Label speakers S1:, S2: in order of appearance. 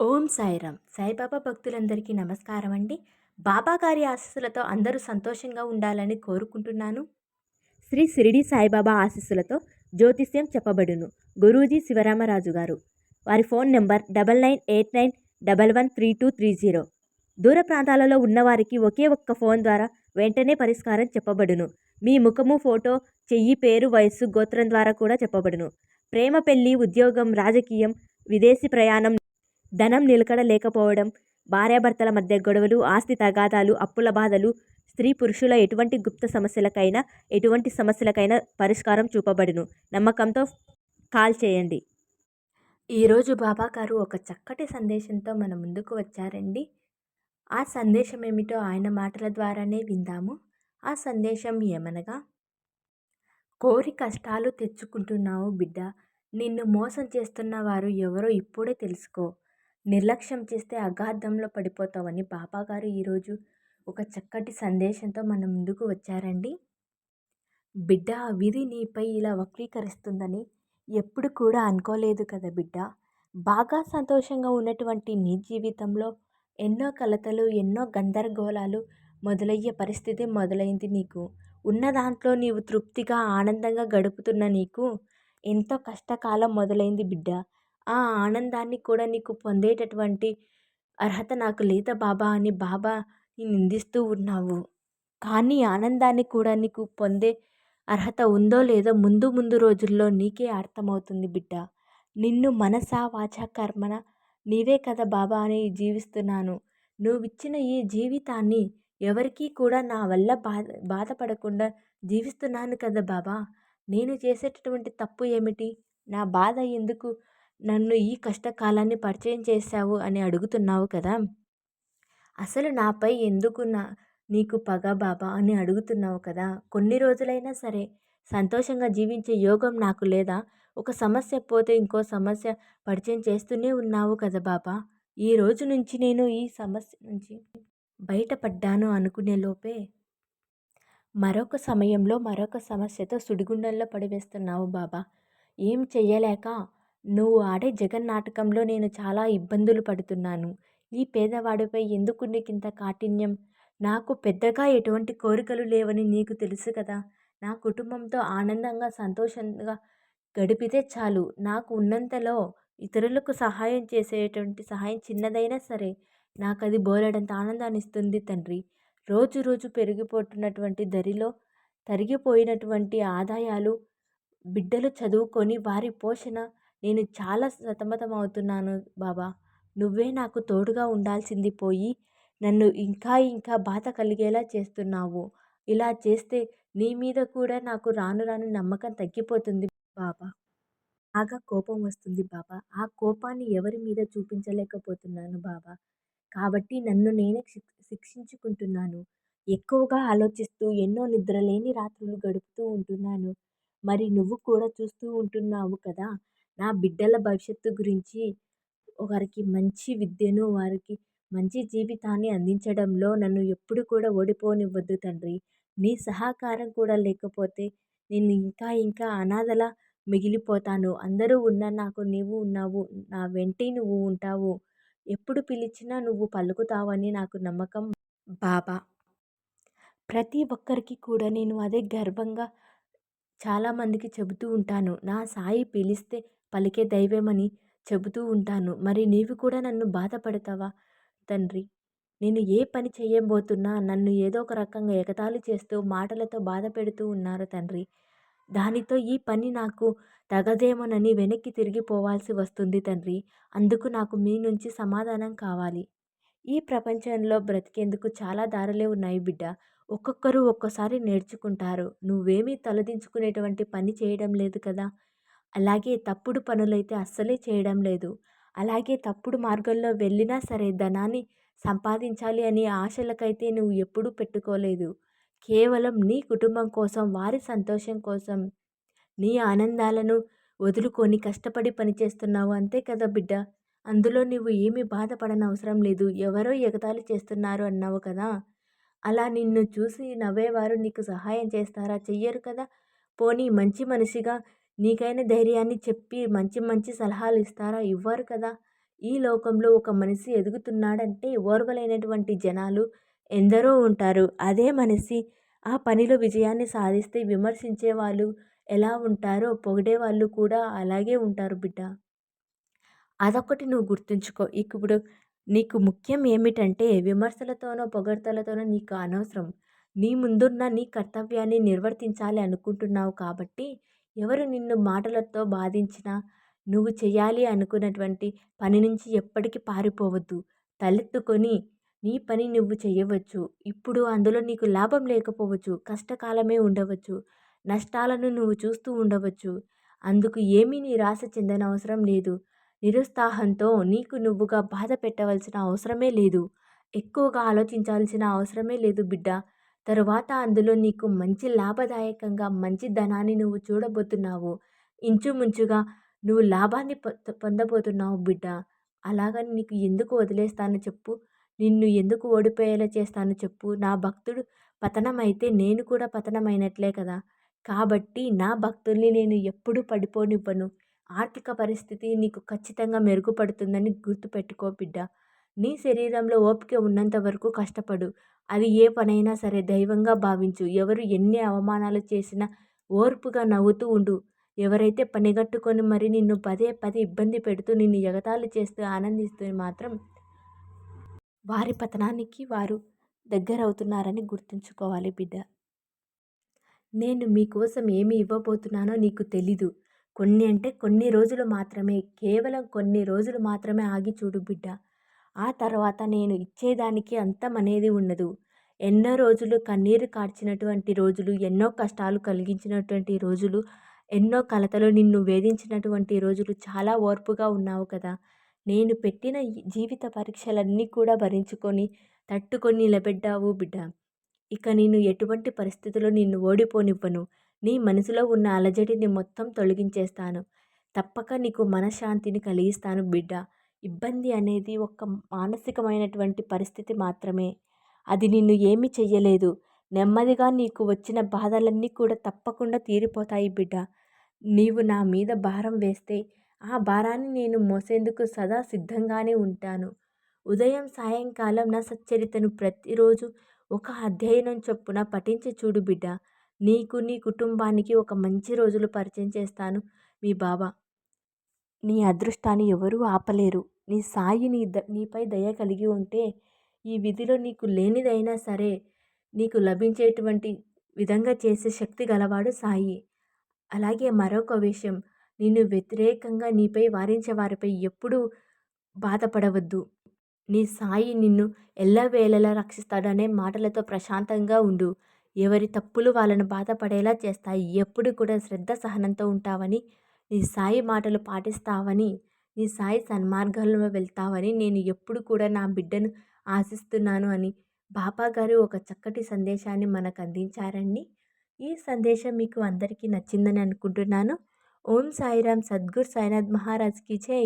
S1: ఓం సాయిరామ్. సాయిబాబా భక్తులందరికీ నమస్కారం అండి బాబా గారి ఆశీస్సులతో అందరూ సంతోషంగా ఉండాలని కోరుకుంటున్నాను. శ్రీ సిరిడి సాయిబాబా ఆశీస్సులతో జ్యోతిష్యం చెప్పబడును. గురూజీ శివరామరాజు గారు. వారి phone number double nine eight nine double one three two three zero. దూర ప్రాంతాలలో ఉన్నవారికి ఒకే ఒక్క ఫోన్ ద్వారా వెంటనే పరిష్కారం చెప్పబడును. మీ ముఖము ఫోటో చెయ్యి పేరు వయస్సు గోత్రం ద్వారా కూడా చెప్పబడును. ప్రేమ పెళ్ళి ఉద్యోగం రాజకీయం విదేశీ ప్రయాణం ధనం నిలకడ లేకపోవడం భార్యాభర్తల మధ్య గొడవలు ఆస్తి తగాదాలు అప్పుల బాధలు స్త్రీ పురుషుల ఎటువంటి గుప్త సమస్యలకైనా ఎటువంటి సమస్యలకైనా పరిష్కారం చూపబడును. నమ్మకంతో కాల్ చేయండి. ఈరోజు బాబా గారు ఒక చక్కటి సందేశంతో మన ముందుకు వచ్చారండి. ఆ సందేశం ఏమిటో ఆయన మాటల ద్వారానే విందాము. ఆ సందేశం ఏమనగా కోరి కష్టాలు తెచ్చుకుంటున్నావు బిడ్డ. నిన్ను మోసం చేస్తున్న వారు ఎవరో ఇప్పుడే తెలుసుకో. నిర్లక్ష్యం చేస్తే అగాధంలో పడిపోతావని బాబాగారు ఈరోజు ఒక చక్కటి సందేశంతో మన ముందుకు వచ్చారండి. బిడ్డ విధి నీపై ఇలా వక్రీకరిస్తుందని ఎప్పుడు కూడా అనుకోలేదు కదా బిడ్డ. బాగా సంతోషంగా ఉన్నటువంటి నీ జీవితంలో ఎన్నో కలతలు ఎన్నో గందరగోళాలు మొదలయ్యే పరిస్థితి మొదలైంది నీకు. ఉన్న దాంట్లో నీవు తృప్తిగా ఆనందంగా గడుపుతున్న నీకు ఎంతో కష్టకాలం మొదలైంది బిడ్డ. ఆ ఆనందాన్ని కూడా నీకు పొందేటటువంటి అర్హత నాకు లేదా బాబా అని బాబా నిందిస్తూ ఉన్నావు. కానీ ఆనందాన్ని కూడా నీకు పొందే అర్హత ఉందో లేదో ముందు ముందు రోజుల్లో నీకే అర్థమవుతుంది బిడ్డ. నిన్ను మనస వాచ కర్మన నీవే కదా బాబా అని జీవిస్తున్నాను. నువ్విచ్చిన ఈ జీవితాన్ని ఎవరికీ కూడా నా వల్ల బాధ బాధపడకుండా జీవిస్తున్నాను కదా బాబా. నేను చేసేటటువంటి తప్పు ఏమిటి? నా బాధ ఎందుకు నన్ను ఈ కష్టకాలాన్ని పరిచయం చేశావు అని అడుగుతున్నావు కదా? అసలు నాపై ఎందుకు నా నీకు పగ బాబా అని అడుగుతున్నావు కదా? కొన్ని రోజులైనా సరే సంతోషంగా జీవించే యోగం నాకు లేదా? ఒక సమస్య పోతే ఇంకో సమస్య పరిచయం చేస్తూనే ఉన్నావు కదా బాబా? ఈ రోజు నుంచి నేను ఈ సమస్య నుంచి బయటపడ్డాను అనుకునే లోపే మరొక సమయంలో మరొక సమస్యతో సుడిగుండంలో పడివేస్తున్నావు బాబా. ఏం చెయ్యలేక నువ్వు ఆడే జగన్ నాటకంలో నేను చాలా ఇబ్బందులు పడుతున్నాను. ఈ పేదవాడిపై ఎందుకు నీకింత కాఠిన్యం? నాకు పెద్దగా ఎటువంటి కోరికలు లేవని నీకు తెలుసు కదా. నా కుటుంబంతో ఆనందంగా సంతోషంగా గడిపితే చాలు. నాకు ఉన్నంతలో ఇతరులకు సహాయం చేసేటువంటి సహాయం చిన్నదైనా సరే నాకు అది బోలెడంత ఆనందాన్ని ఇస్తుంది తండ్రి. రోజు రోజు పెరిగిపోతున్నటువంటి దరిలో తరిగిపోయినటువంటి ఆదాయాలు బిడ్డలు చదువుకొని వారి పోషణ నేను చాలా సతమతం అవుతున్నాను బాబా. నువ్వే నాకు తోడుగా ఉండాల్సింది పోయి నన్ను ఇంకా ఇంకా బాధ కలిగేలా చేస్తున్నావు. ఇలా చేస్తే నీ మీద కూడా నాకు రాను రాను నమ్మకం తగ్గిపోతుంది బాబా. బాగా కోపం వస్తుంది బాబా. ఆ కోపాన్ని ఎవరి మీద చూపించలేకపోతున్నాను బాబా. కాబట్టి నన్ను నేనే శిక్షించుకుంటున్నాను. ఎక్కువగా ఆలోచిస్తూ ఎన్నో నిద్రలేని రాత్రులు గడుపుతూ ఉంటున్నాను. మరి నువ్వు కూడా చూస్తూ ఉంటున్నావు కదా. నా బిడ్డల భవిష్యత్తు గురించి వారికి మంచి విద్యను వారికి మంచి జీవితాన్ని అందించడంలో నన్ను ఎప్పుడు కూడా ఓడిపోనివ్వద్దు తండ్రి. నీ సహకారం కూడా లేకపోతే నేను ఇంకా ఇంకా అనాథలా మిగిలిపోతాను. అందరూ ఉన్న నాకు నీవు ఉన్నావు నా వెంటే నువ్వు ఉంటావు. ఎప్పుడు పిలిచినా నువ్వు పలుకుతావని నాకు నమ్మకం బాబా. ప్రతి ఒక్కరికి కూడా నేను అదే గర్వంగా చాలామందికి చెబుతూ ఉంటాను. నా సాయి పిలిస్తే పలికే దైవమని చెబుతూ ఉంటాను. మరి నీవు కూడా నన్ను బాధపడతావా? తండ్రి నేను ఏ పని చేయబోతున్నా నన్ను ఏదో ఒక రకంగా ఎగతాళి చేస్తూ మాటలతో బాధ పెడుతూ ఉన్నారు తండ్రి. దానితో ఈ పని నాకు తగదేమోనని వెనక్కి తిరిగిపోవాల్సి వస్తుంది తండ్రి. అందుకు నాకు మీ నుంచి సమాధానం కావాలి. ఈ ప్రపంచంలో బ్రతికేందుకు చాలా దారులే ఉన్నాయి బిడ్డ. ఒక్కొక్కరు ఒక్కోసారి నేర్చుకుంటారు. నువ్వేమీ తలదించుకునేటువంటి పని చేయడం లేదు కదా? అలాగే తప్పుడు పనులైతే అస్సలే చేయడం లేదు. అలాగే తప్పుడు మార్గంలో వెళ్ళినా సరే ధనాన్ని సంపాదించాలి అనే ఆశలకైతే నువ్వు ఎప్పుడూ పెట్టుకోలేదు. కేవలం నీ కుటుంబం కోసం వారి సంతోషం కోసం నీ ఆనందాలను వదులుకొని కష్టపడి పనిచేస్తున్నావు అంతే కదా బిడ్డ. అందులో నువ్వు ఏమీ బాధపడనవసరం లేదు. ఎవరో ఎగతాళి చేస్తున్నారు అన్నావు కదా. అలా నిన్ను చూసి నవ్వేవారు నీకు సహాయం చేస్తారా? చెయ్యరు కదా. పోనీ మంచి మనిషిగా నీకైన ధైర్యాన్ని చెప్పి మంచి మంచి సలహాలు ఇస్తారా ఇవ్వరు కదా. ఈ లోకంలో ఒక మనిషి ఎదుగుతున్నాడంటే ఓర్వలేనటువంటి జనాలు ఎందరో ఉంటారు. అదే మనిషి ఆ పనిలో విజయాన్ని సాధిస్తే విమర్శించే వాళ్ళు ఎలా ఉంటారో పొగిడే వాళ్ళు కూడా అలాగే ఉంటారు బిడ్డ. అదొకటి నువ్వు గుర్తుంచుకో. ఇప్పుడు నీకు ముఖ్యం ఏమిటంటే విమర్శలతోనో పొగడ్తలతోనో నీకు అనవసరం. నీ ముందున్న నీ కర్తవ్యాన్ని నిర్వర్తించాలి అనుకుంటున్నావు కాబట్టి ఎవరు నిన్ను మాటలతో బాధించినా నువ్వు చేయాలి అనుకున్నటువంటి పని నుంచి ఎప్పటికీ పారిపోవద్దు. తలెత్తుకొని నీ పని నువ్వు చేయవచ్చు. ఇప్పుడు అందులో నీకు లాభం లేకపోవచ్చు. కష్టకాలమే ఉండవచ్చు. నష్టాలను నువ్వు చూస్తూ ఉండవచ్చు. అందుకు ఏమీ నిరాశ చెందనవసరం లేదు. నిరుత్సాహంతో నీకు నువ్వుగా బాధ పెట్టవలసిన అవసరమే లేదు. ఎక్కువగా ఆలోచించాల్సిన అవసరమే లేదు బిడ్డ. తరువాత అందులో నీకు మంచి లాభదాయకంగా మంచి ధనాన్ని నువ్వు చూడబోతున్నావు. ఇంచుమించుగా నువ్వు లాభాన్ని పొందబోతున్నావు బిడ్డ. అలాగని నీకు ఎందుకు వదిలేస్తాను చెప్పు. నిన్ను ఎందుకు ఓడిపోయేలా చేస్తాను చెప్పు. నా భక్తుడు పతనమైతే నేను కూడా పతనమైనట్లే కదా. కాబట్టి నా భక్తుల్ని నేను ఎప్పుడూ పడిపోనివ్వను. ఆర్థిక పరిస్థితి నీకు ఖచ్చితంగా మెరుగుపడుతుందని గుర్తుపెట్టుకో బిడ్డ. నీ శరీరంలో ఓపిక ఉన్నంత వరకు కష్టపడు. అది ఏ పనైనా సరే దైవంగా భావించు. ఎవరు ఎన్ని అవమానాలు చేసినా ఓర్పుగా నవ్వుతూ ఉండు. ఎవరైతే పనిగట్టుకొని మరి నిన్ను పదే పదే ఇబ్బంది పెడుతూ నిన్ను ఎగతాళి చేస్తూ ఆనందిస్తూ మాత్రం వారి పతనానికి వారు దగ్గరవుతున్నారని గుర్తుంచుకోవాలి బిడ్డ. నేను మీకోసం ఏమి ఇవ్వబోతున్నానో నీకు తెలీదు. కొన్ని అంటే కొన్ని రోజులు మాత్రమే. కేవలం కొన్ని రోజులు మాత్రమే ఆగి చూడు బిడ్డ. ఆ తర్వాత నేను ఇచ్చేదానికి అంతం అనేది ఉండదు. ఎన్నో రోజులు కన్నీరు కార్చినటువంటి రోజులు ఎన్నో కష్టాలు కలిగించినటువంటి రోజులు ఎన్నో కలతలు నిన్ను వేధించినటువంటి రోజులు చాలా ఓర్పుగా ఉన్నావు కదా. నేను పెట్టిన జీవిత పరీక్షలన్నీ కూడా భరించుకొని తట్టుకొని నిలబెడ్డావు బిడ్డ. ఇక నేను ఎటువంటి పరిస్థితుల్లో నిన్ను ఓడిపోనివ్వను. నీ మనసులో ఉన్న అలజడిని మొత్తం తొలగించేస్తాను. తప్పక నీకు మనశ్శాంతిని కలిగిస్తాను బిడ్డ. ఇబ్బంది అనేది ఒక మానసికమైనటువంటి పరిస్థితి మాత్రమే. అది నిన్ను ఏమీ చెయ్యలేదు. నెమ్మదిగా నీకు వచ్చిన బాధలన్నీ కూడా తప్పకుండా తీరిపోతాయి బిడ్డ. నీవు నా మీద భారం వేస్తే ఆ భారాన్ని నేను మోసేందుకు సదా సిద్ధంగానే ఉంటాను. ఉదయం సాయంకాలం నా సచ్చరితను ప్రతిరోజు ఒక అధ్యయనం చొప్పున పఠించి చూడు బిడ్డ. నీకు నీ కుటుంబానికి ఒక మంచి రోజులు పరిచయం చేస్తాను మీ బాబా నీ అదృష్టాన్ని ఎవరూ ఆపలేరు. నీ సాయి నీ ద నీపై దయ కలిగి ఉంటే ఈ విధిలో నీకు లేనిదైనా సరే నీకు లభించేటువంటి విధంగా చేసే శక్తి గలవాడు సాయి. అలాగే మరొక విషయం నిన్ను వ్యతిరేకంగా నీపై వారించే వారిపై ఎప్పుడూ బాధపడవద్దు. నీ సాయి నిన్ను ఎల్లవేళలా రక్షిస్తాడనే మాటలతో ప్రశాంతంగా ఉండు. ఎవరి తప్పులు వాళ్ళను బాధపడేలా చేస్తాయి. ఎప్పుడు కూడా శ్రద్ధ సహనంతో ఉంటావని నీ సాయి మాటలు పాటిస్తావని నీ సాయి సన్మార్గంలో వెళ్తావని నేను ఎప్పుడు కూడా నా బిడ్డను ఆశిస్తున్నాను అని బాబా గారు ఒక చక్కటి సందేశాన్ని మనకు అందించారండి. ఈ సందేశం మీకు అందరికీ నచ్చిందని అనుకుంటున్నాను. ఓం సాయిరామ్ సద్గురు సాయినాథ్ మహారాజ్కి జై.